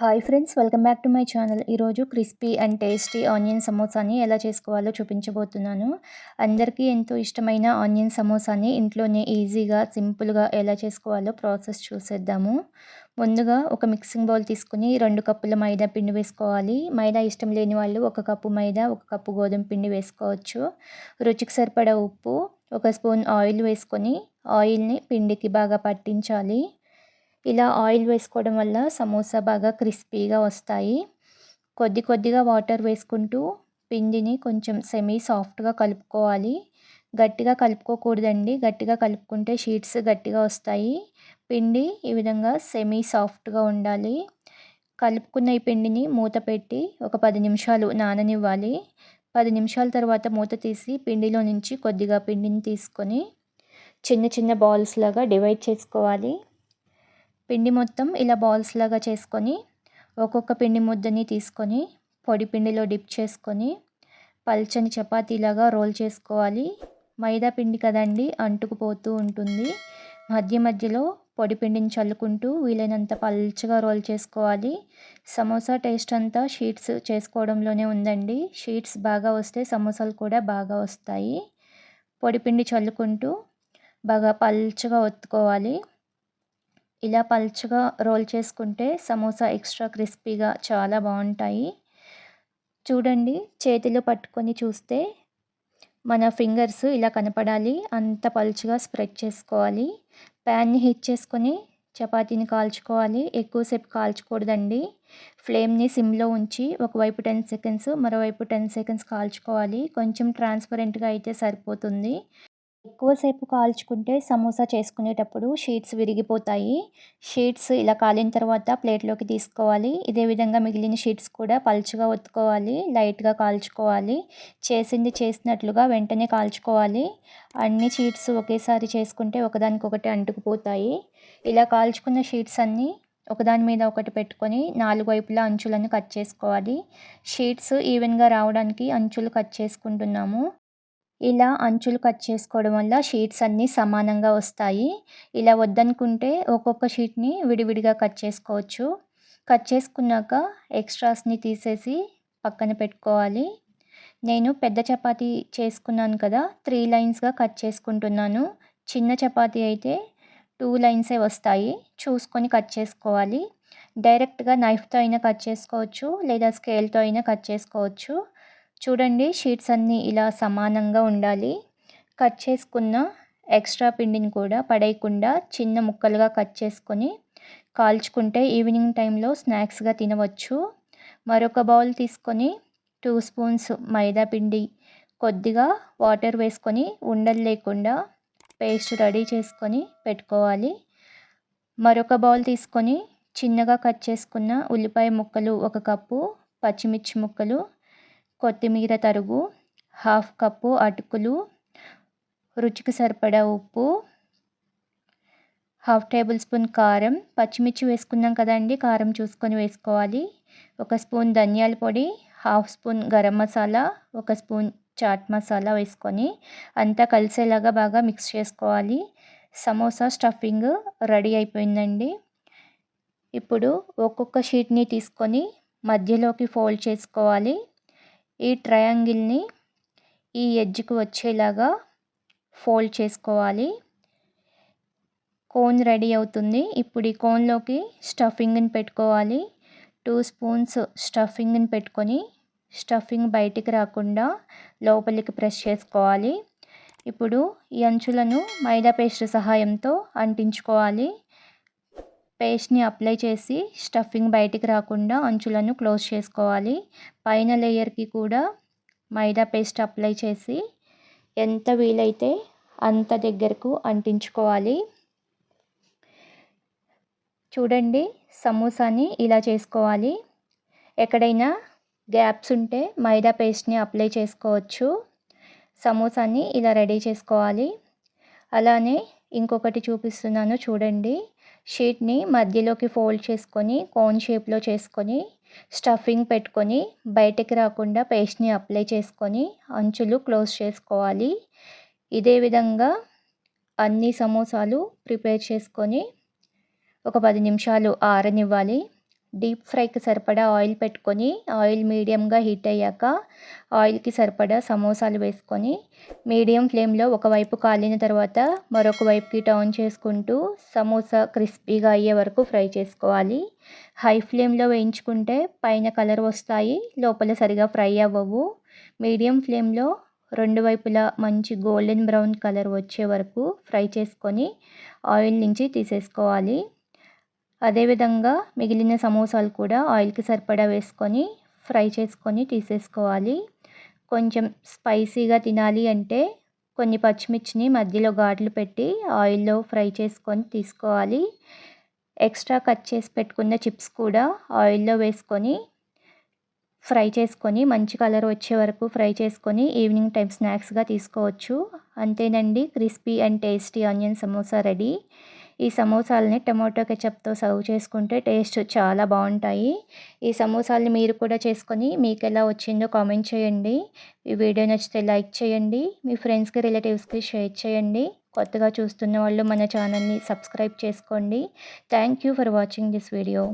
Hi friends welcome back to my channel ఈరోజు crispy and tasty onion సమోసాని ఎలా చేసుకోవాలో చూపించబోతున్నాను. అందరికీ ఎంతో ఇష్టమైన ఆనియన్ సమోసాని ఇంట్లోనే ఈజీగా సింపుల్గా ఎలా చేసుకోవాలో ప్రాసెస్ చూసేద్దాము. ముందుగా ఒక మిక్సింగ్ బౌల్ తీసుకుని రెండు కప్పుల మైదా పిండి వేసుకోవాలి. మైదా ఇష్టం లేని వాళ్ళు ఒక కప్పు మైదా ఒక కప్పు గోధుమ పిండి వేసుకోవచ్చు. రుచికి సరిపడా ఉప్పు ఒక స్పూన్ ఆయిల్ వేసుకొని ఆయిల్ని పిండికి బాగా పట్టించాలి. ఇలా ఆయిల్ వేసుకోవడం వల్ల సమోసా బాగా క్రిస్పీగా వస్తాయి. కొద్ది కొద్దిగా వాటర్ వేసుకుంటూ పిండిని కొంచెం సెమీ సాఫ్ట్గా కలుపుకోవాలి. గట్టిగా కలుపుకోకూడదండి. గట్టిగా కలుపుకుంటే షీట్స్ గట్టిగా వస్తాయి. పిండి ఈ విధంగా సెమీ సాఫ్ట్గా ఉండాలి. కలుపుకున్న ఈ పిండిని మూత పెట్టి ఒక పది నిమిషాలు నాననివ్వాలి. పది నిమిషాల తర్వాత మూత తీసి పిండిలో నుంచి కొద్దిగా పిండిని తీసుకొని చిన్న చిన్న బాల్స్ లాగా డివైడ్ చేసుకోవాలి. పిండి మొత్తం ఇలా బాల్స్ లాగా చేసుకొని ఒక్కొక్క పిండి ముద్దని తీసుకొని పొడి పిండిలో డిప్ చేసుకొని పల్చని చపాతీలాగా రోల్ చేసుకోవాలి. మైదా పిండి కదండి అంటుకుపోతూ ఉంటుంది. మధ్య మధ్యలో పొడి పిండిని చల్లుకుంటూ వీలైనంత పల్చగా రోల్ చేసుకోవాలి. సమోసా టేస్ట్ అంతా షీట్స్ చేసుకోవడంలోనే ఉందండి. షీట్స్ బాగా వస్తే సమోసాలు కూడా బాగా వస్తాయి. పొడి పిండి చల్లుకుంటూ బాగా పల్చగా ఒత్తుకోవాలి. ఇలా పల్చగా రోల్ చేసుకుంటే సమోసా ఎక్స్ట్రా క్రిస్పీగా చాలా బాగుంటాయి. చూడండి చేతిలో పట్టుకొని చూస్తే మన ఫింగర్స్ ఇలా కనపడాలి. అంత పలుచగా స్ప్రెడ్ చేసుకోవాలి. ప్యాన్ని హీట్ చేసుకొని చపాతీని కాల్చుకోవాలి. ఎక్కువసేపు కాల్చకూడదండి. ఫ్లేమ్ని సిమ్లో ఉంచి ఒకవైపు టెన్ సెకండ్స్ మరోవైపు టెన్ సెకండ్స్ కాల్చుకోవాలి. కొంచెం ట్రాన్స్పరెంట్గా అయితే సరిపోతుంది. ఎక్కువసేపు కాల్చుకుంటే సమోసా చేసుకునేటప్పుడు షీట్స్ విరిగిపోతాయి. షీట్స్ ఇలా కాలిన తర్వాత ప్లేట్లోకి తీసుకోవాలి. ఇదే విధంగా మిగిలిన షీట్స్ కూడా పలుచగా ఒత్తుకోవాలి. లైట్గా కాల్చుకోవాలి. చేసింది చేసినట్లుగా వెంటనే కాల్చుకోవాలి. అన్ని షీట్స్ ఒకేసారి చేసుకుంటే ఒకదానికొకటి అంటుకుపోతాయి. ఇలా కాల్చుకున్న షీట్స్ అన్నీ ఒకదాని మీద ఒకటి పెట్టుకొని నాలుగు వైపులా అంచులను కట్ చేసుకోవాలి. షీట్స్ ఈవెన్గా రావడానికి అంచులు కట్ చేసుకుంటున్నాము. ఇలా అంచులు కట్ చేసుకోవడం వల్ల షీట్స్ అన్నీ సమానంగా వస్తాయి. ఇలా వద్దనుకుంటే ఒక్కొక్క షీట్ని విడివిడిగా కట్ చేసుకోవచ్చు. కట్ చేసుకున్నాక ఎక్స్ట్రాస్ని తీసేసి పక్కన పెట్టుకోవాలి. నేను పెద్ద చపాతీ చేసుకున్నాను కదా త్రీ లైన్స్గా కట్ చేసుకుంటున్నాను. చిన్న చపాతీ అయితే టూ లైన్సే వస్తాయి. చూసుకొని కట్ చేసుకోవాలి. డైరెక్ట్గా నైఫ్తో అయినా కట్ చేసుకోవచ్చు లేదా స్కేల్తో అయినా కట్ చేసుకోవచ్చు. చూడండి షీట్స్ అన్నీ ఇలా సమానంగా ఉండాలి. కట్ చేసుకున్న ఎక్స్ట్రా పిండిని కూడా పడేయకుండా చిన్న ముక్కలుగా కట్ చేసుకొని కాల్చుకుంటే ఈవినింగ్ టైంలో స్నాక్స్గా తినవచ్చు. మరొక బౌల్ తీసుకొని టూ స్పూన్స్ మైదా పిండి కొద్దిగా వాటర్ వేసుకొని ఉండలు లేకుండా పేస్ట్ రెడీ చేసుకొని పెట్టుకోవాలి. మరొక బౌల్ తీసుకొని చిన్నగా కట్ చేసుకున్న ఉల్లిపాయ ముక్కలు ఒక కప్పు పచ్చిమిర్చి ముక్కలు కొత్తిమీర తరుగు హాఫ్ కప్పు అటుకులు రుచికి సరిపడా ఉప్పు హాఫ్ టేబుల్ స్పూన్ కారం. పచ్చిమిర్చి వేసుకున్నాం కదండి కారం చూసుకొని వేసుకోవాలి. ఒక స్పూన్ ధనియాల పొడి హాఫ్ స్పూన్ గరం మసాలా ఒక స్పూన్ చాట్ మసాలా వేసుకొని అంతా కలిసేలాగా బాగా మిక్స్ చేసుకోవాలి. సమోసా స్టఫింగ్ రెడీ అయిపోయిందండి. ఇప్పుడు ఒక్కొక్క షీట్ని తీసుకొని మధ్యలోకి ఫోల్డ్ చేసుకోవాలి. ఈ ట్రయాంగిల్ని ఈ ఎడ్జ్కి వచ్చేలాగా ఫోల్డ్ చేసుకోవాలి. కోన్ రెడీ అవుతుంది. ఇప్పుడు ఈ కోన్లోకి స్టఫింగ్ని పెట్టుకోవాలి. టూ స్పూన్స్ స్టఫింగ్ని పెట్టుకొని స్టఫింగ్ బయటికి రాకుండా లోపలికి ప్రెస్ చేసుకోవాలి. ఇప్పుడు ఈ అంచులను మైదా పేస్ట్ సహాయంతో అంటించుకోవాలి. పేస్ట్ని అప్లై చేసి స్టఫింగ్ బయటికి రాకుండా అంచులను క్లోజ్ చేసుకోవాలి. పైన లేయర్కి కూడా మైదా పేస్ట్ అప్లై చేసి ఎంత వీలైతే అంత దగ్గరకు అంటించుకోవాలి. చూడండి సమోసాని ఇలా చేసుకోవాలి. ఎక్కడైనా గ్యాప్స్ ఉంటే మైదా పేస్ట్ని అప్లై చేసుకోవచ్చు. సమోసాని ఇలా రెడీ చేసుకోవాలి. అలానే ఇంకొకటి చూపిస్తున్నాను చూడండి. షీట్ని మధ్యలోకి ఫోల్డ్ చేసుకొని కోన్ షేప్లో చేసుకొని స్టఫింగ్ పెట్టుకొని బయటకి రాకుండా పేస్ట్ని అప్లై చేసుకొని అంచులు క్లోజ్ చేసుకోవాలి. ఇదే విధంగా అన్ని సమోసాలు ప్రిపేర్ చేసుకొని ఒక పది నిమిషాలు ఆరనివ్వాలి. డీప్ ఫ్రైకి సరిపడా ఆయిల్ పెట్టుకొని ఆయిల్ మీడియంగా హీట్ అయ్యాక ఆయిల్కి సరిపడా సమోసాలు వేసుకొని మీడియం ఫ్లేమ్లో ఒకవైపు కాలిన తర్వాత మరొక వైపుకి టర్న్ చేసుకుంటూ సమోసా క్రిస్పీగా అయ్యే వరకు ఫ్రై చేసుకోవాలి. హై ఫ్లేమ్లో వేయించుకుంటే పైన కలర్ వస్తాయి లోపల సరిగా ఫ్రై అవ్వవు. మీడియం ఫ్లేమ్లో రెండు వైపులా మంచి గోల్డెన్ బ్రౌన్ కలర్ వచ్చే వరకు ఫ్రై చేసుకొని ఆయిల్ నుంచి తీసేసుకోవాలి. అదేవిధంగా మిగిలిన సమోసాలు కూడా ఆయిల్కి సరిపడా వేసుకొని ఫ్రై చేసుకొని తీసేసుకోవాలి. కొంచెం స్పైసీగా తినాలి అంటే కొన్ని పచ్చిమిర్చిని మధ్యలో ఘాట్లు పెట్టి ఆయిల్లో ఫ్రై చేసుకొని తీసుకోవాలి. ఎక్స్ట్రా కట్ చేసి పెట్టుకున్న చిప్స్ కూడా ఆయిల్లో వేసుకొని ఫ్రై చేసుకొని మంచి కలర్ వచ్చే వరకు ఫ్రై చేసుకొని ఈవినింగ్ టైం స్నాక్స్గా తీసుకోవచ్చు. అంతేనండి crispy and tasty onion samosa ready. ఈ సమోసాలని టమాటో కెచప్తో సర్వ్ చేసుకుంటే టేస్ట్ చాలా బాగుంటాయి. ఈ సమోసాలని మీరు కూడా చేసుకొని మీకు ఎలా వచ్చిందో కామెంట్ చేయండి. ఈ వీడియో నచ్చితే లైక్ చేయండి. మీ ఫ్రెండ్స్కి రిలేటివ్స్కి షేర్ చేయండి. కొత్తగా చూస్తున్న వాళ్ళు మన ఛానల్ని సబ్స్క్రైబ్ చేసుకోండి. Thank you for watching this video.